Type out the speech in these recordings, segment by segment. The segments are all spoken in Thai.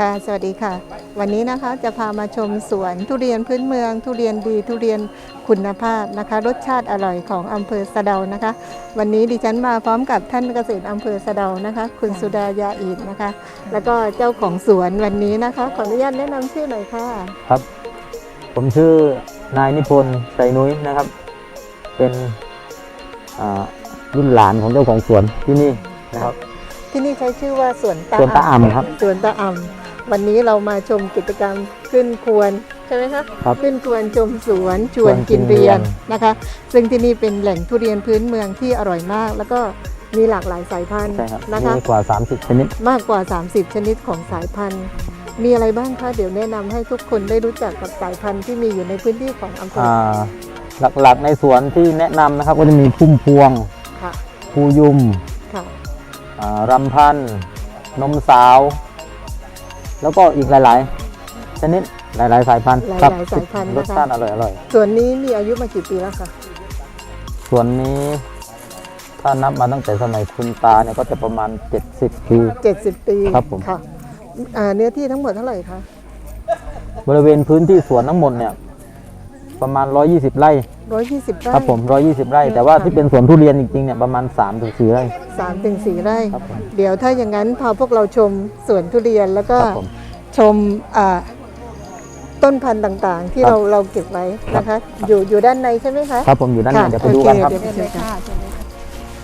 ค่ะ สวัสดีค่ะ วันนี้นะคะจะพามาชมสวนทุเรียนพื้นเมือง ทุเรียนดีทุเรียนคุณภาพนะคะ รสชาติอร่อยของอำเภอสะเดานะคะ วันนี้ดิฉันมาพร้อมกับท่านเกษตรอำเภอสะเดานะคะ คุณสุดายาอีนนะคะ แล้วก็เจ้าของสวนวันนี้นะคะ ขออนุญาตแนะนำชื่อหน่อยค่ะ ครับ ผมชื่อนายนิพนธ์ไสนุ้ยนะครับ เป็นอ่ารุ่นหลานของเจ้าของสวนที่นี่นะครับ ที่นี่ใช้ชื่อว่าสวนตาสวนตาอ่ำครับ สวนตาอ่ำ วันนี้เรามาชมกิจกรรมขึ้นควรใช่ไหมคะครับขึ้นควรชมสวนชวนกินเรียนนะคะ ซึ่งที่นี่เป็นแหล่งทุเรียนพื้นเมืองที่อร่อยมาก แล้วก็มีหลากหลายสายพันธุ์ใช่ครับนะคะ มีกว่า 30 ชนิด มากกว่า 30 ชนิดของสายพันธุ์ มีอะไรบ้างคะเดี๋ยวแนะนำให้ทุกคนได้รู้จักกับสายพันธุ์ที่มีอยู่ในพื้นที่ของอำเภออ่า หลักๆในสวนที่แนะนำนะครับก็จะมีพุ่มพวงค่ะภูยุมค่ะอ่ารำพันธ์นมสาว แล้วก็อีกหลายๆชนิดหลาย ๆ สายพันธุ์หลายครัๆสายพันธุ์รนะสคะชาติอร่อยอร่อยส่วนนี้มีอายุมากี่ปีแล้วคะส่วนนี้ ถ้านับมาตั้งแต่สมัยคุณตาเนี่ยก็จะประมาณ 70ปี 70 ปีครับผม ค่ะอ่าเนื้อที่ทั้งหมดเท่าไหร่คะบริเวณพื้นที่สวนทั้งหมดเนี่ย ประมาณ 120 ไร่ 120ไร่ครับผม 120 ไร่ แต่ว่าที่เป็นสวนทุเรียนจริงๆเนี่ยประมาณ3ถึง4ไร่ สามถึงสี่ไร่ ครับผมเดี๋ยวถ้าอย่างนั้นพาพวกเราชมสวนทุเรียนแล้วก็ครับผมชมอ่าต้นพันธุ์ต่างๆ ที่ครับ เราเราเก็บไว้นะคะ อยู่อยู่ด้านในใช่ไหมคะ ครับผมอยู่ด้านในค่ะเดี๋ยวไปดูกันครับโอเคเดี๋ยวไปดูกัน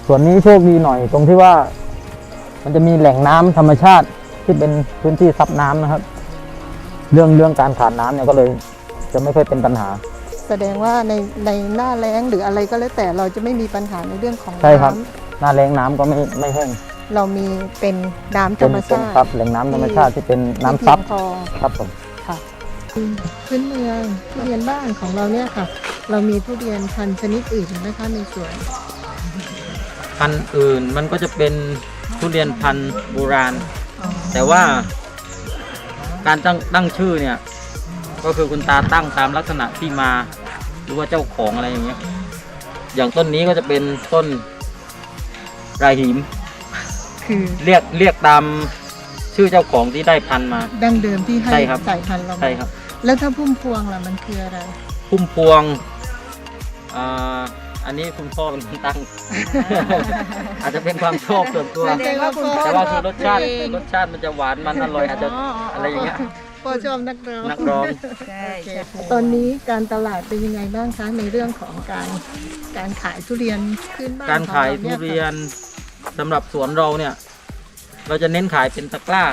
ส่วนนี้โชคดีหน่อยตรงที่ว่า มันจะมีแหล่งน้ำธรรมชาติที่เป็นพื้นที่ซับน้ำนะครับ เรื่องเรื่องการขาดน้ำเนี่ยก็เลย จะไม่ค่อยเป็นปัญหา แสดงว่าในในหน้าแล้งหรืออะไรก็แล้วแต่เราจะไม่มีปัญหาในเรื่องของใช่ครับ น้หน้าแรงน้ำก็ไม่ไม่แห้งำเรามีเป็นน้ำธเป็รนรมเป็นชาติครับแหล่งน้ำธรรมชาติที่เป็นน้ำซับที่เพียงพอ ครับผม ค่ะพื้นเมืองทุเรียนบ้านของเราเนี่ยค่ะ เรามีทุเรียนพันธุ์ชนิดอื่นนะคะในสวนพันธุ์อื่นมันก็จะเป็นทุเรียนพันธุ์โบราณ แต่ว่าการตั้งตั้งชื่อเนี่ย ก็คือคุณตาตั้งตามลักษณะที่มา หรือว่าเจ้าของอะไรอย่างเงี้ย อย่างต้นนี้ก็จะเป็นต้นราหิม คือเรียกเรียกตามชื่อเจ้าของที่ได้พันธุ์มา ดั้งเดิมที่ให้ใช่ครับ สายพันธุ์เรามาใช่ครับ แล้วถ้าพุ่มพวงล่ะมันคืออะไร พุ่มพวงอ่าอันนี้คุณพ่อเป็นคนตั้ง อาจจะเป็นความชอบส่วนตัว แสดงว่าคุณพ่อแต่ว่าคือรสชาติเองรสชาติมันจะหวานมันอร่อยอาจจะอะไรอย่างเงี้ย พ่อชอบนักร้องนักร้องโอเคตอนนี้การตลาดเป็นยังไงบ้างคะในเรื่องของการการขายทุเรียนขึ้นบ้านการขายของทุเเรียนสำหรับสวนเราเนี่ย เราจะเน้นขายเป็นตะกร้า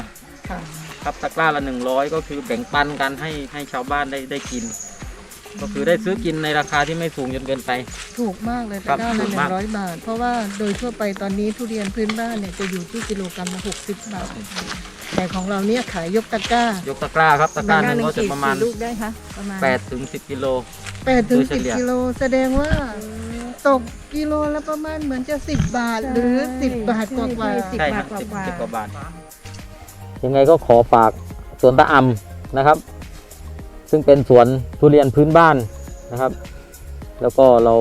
ค่ะครับตะกร้าละหนึ่งร้อยก็คือแบ่งปันกันให้ให้ชาวบ้านได้ได้กิน ก็คือได้ซื้อกินในราคาที่ไม่สูงจนเกินไป ถูกมากเลยครัแต่บด้านละถูหกนึ่มาก งร้อยบาท เพราะว่าโดยทั่วไปตอนนี้ทุเรียนพื้นบ้านเนี่ยจะอยู่ที่กิโลกรัมละหกสิบบาท แต่ของเราเนี่ยขายยกตะกร้ายกตะกร้าครับตะกร้าหนึ่งก็จะประมาณลูกได้คะประมาณ8ถึง10กิโลแปดถึงโดยเฉสิบลี่ยกิโลแสดงว่าตกกิโลละประมาณเหมือนจะสิบบาทหรือสิบบาทกว่าๆสิบใช่คบารัทบกว่าสิบกว่าสิบกว่าบาทยังไงก็ขอฝากสวนตะอำนะครับ ซึ่งเป็นสวนทุเรียนพื้นบ้านนะครับ แล้วก็เรา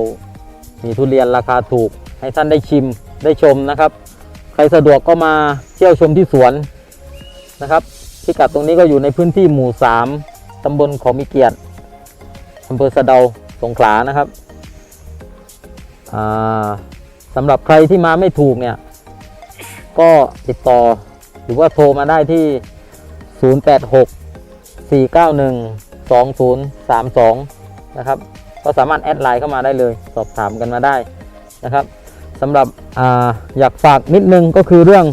มีทุเรียนราคาถูก ให้ท่านได้ชิมได้ชมนะครับ ใครสะดวกก็มาเที่ยวชมที่สวน นะครับพิกัดตรงนี้ก็อยู่ในพื้นที่หมู่ 3 ตำบลของมีเกียรติอำเภอสะเดาสงขลานะครับสำหรับใครที่มาไม่ถูกเนี่ย ก็ติดต่อหรือว่าโทรมาได้ที่ 086 491 2032 นะครับ ก็สามารถแอดไลน์เข้ามาได้เลย สอบถามกันมาได้นะครับสำหรับออยากฝากนิดนึงก็คือเรื่อง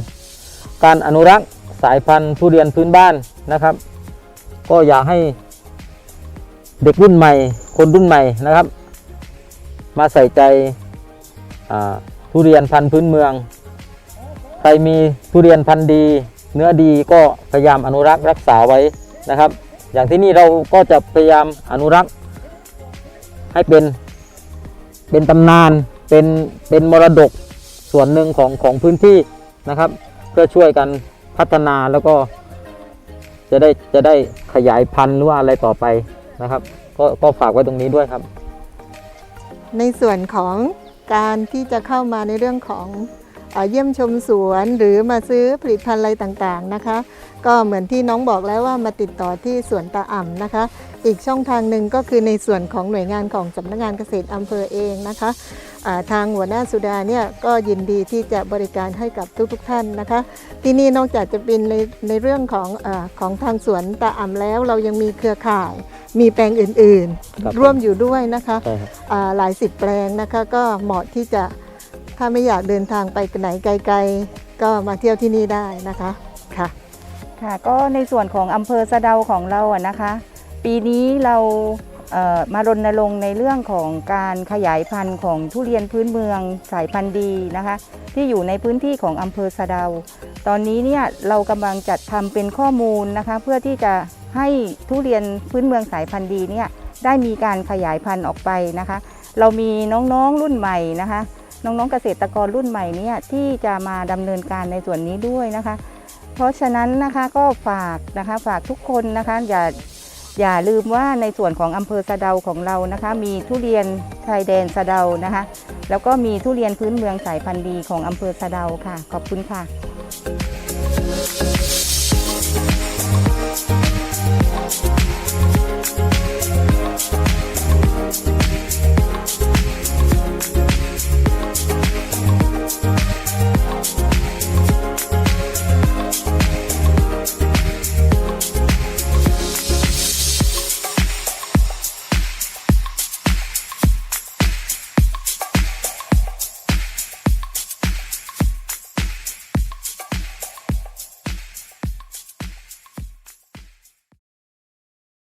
การอนุรักษ์ สายพันธุ์ทุเรียนพื้นบ้านนะครับ ก็อยากให้เด็กรุ่นใหม่ คนรุ่นใหม่นะครับ มาใส่ใจทุเรียนพันธุ์พื้นเมือง ใครมีทุเรียนพันธุ์ดี เนื้อดีก็พยายามอนุรักษ์รักษาไว้นะครับ อย่างที่นี่เราก็จะพยายามอนุรักษ์ให้เป็นเป็นตำนานเป็นเป็นมรดกส่วนหนึ่งของของพื้นที่นะครับ เพื่อช่วยกัน พัฒนาแล้วก็ จะได้จะได้ขยายพันธุ์หรือว่าอะไรต่อไปนะครับ ก็ก็ฝากไว้ตรงนี้ด้วยครับ ในส่วนของการที่จะเข้ามาในเรื่องของเอเยี่ยมชมสวนหรือมาซื้อผลิตภัณฑ์อะไรต่างๆนะคะ ก็เหมือนที่น้องบอกแล้วว่ามาติดต่อที่สวนตาอ่ำนะคะ อีกช่องทางหนึ่งก็คือในส่วนของหน่วยงานของสำนักงานเกษตรอำเภอเองนะคะ ทางหัวหน้าสุดาเนี่ยก็ยินดีที่จะบริการให้กับทุกๆท่านนะคะ ที่นี่นอกจากจะเป็นในในเรื่องของอาของทางสวนตาอ่ำแล้วเรายังมีเครือข่าย มีแปลงอื่นครับๆร่วมอยู่ด้วยนะคะใช่ครับอ่าหลายสิบแปลงนะคะก็เหมาะที่จะถ้าไม่อยากเดินทางไปไหนไกล ๆ ก็มาเที่ยวที่นี่ได้นะคะค่ะค่ะก็ในส่วนของอำเภอสะเดาของเราอะนะคะ ปีนี้เราเอ่อ มารณรงค์ในเรื่องของการขยายพันธุ์ของทุเรียนพื้นเมืองสายพันธุ์ดีนะคะ ที่อยู่ในพื้นที่ของอำเภอสะเดา ตอนนี้เนี่ยเรากำลังจัดทำเป็นข้อมูลนะคะ เพื่อที่จะให้ทุเรียนพื้นเมืองสายพันธุ์ดีเนี่ยได้มีการขยายพันธุ์ออกไปนะคะ เรามีน้องๆรุ่นใหม่นะคะ น้องๆเกษตรกรรุ่นใหม่เนี่ยที่จะมาดำเนินการในส่วนนี้ด้วยนะคะ เพราะฉะนั้นนะคะก็ฝากนะคะฝากทุกคนนะคะอย่า อย่าลืมว่าในส่วนของอำเภอสะเดาของเรานะคะ มีทุเรียนชายแดนสะเดานะคะ แล้วก็มีทุเรียนพื้นเมืองสายพันธุ์ดีของอำเภอสะเดาค่ะ ขอบคุณค่ะ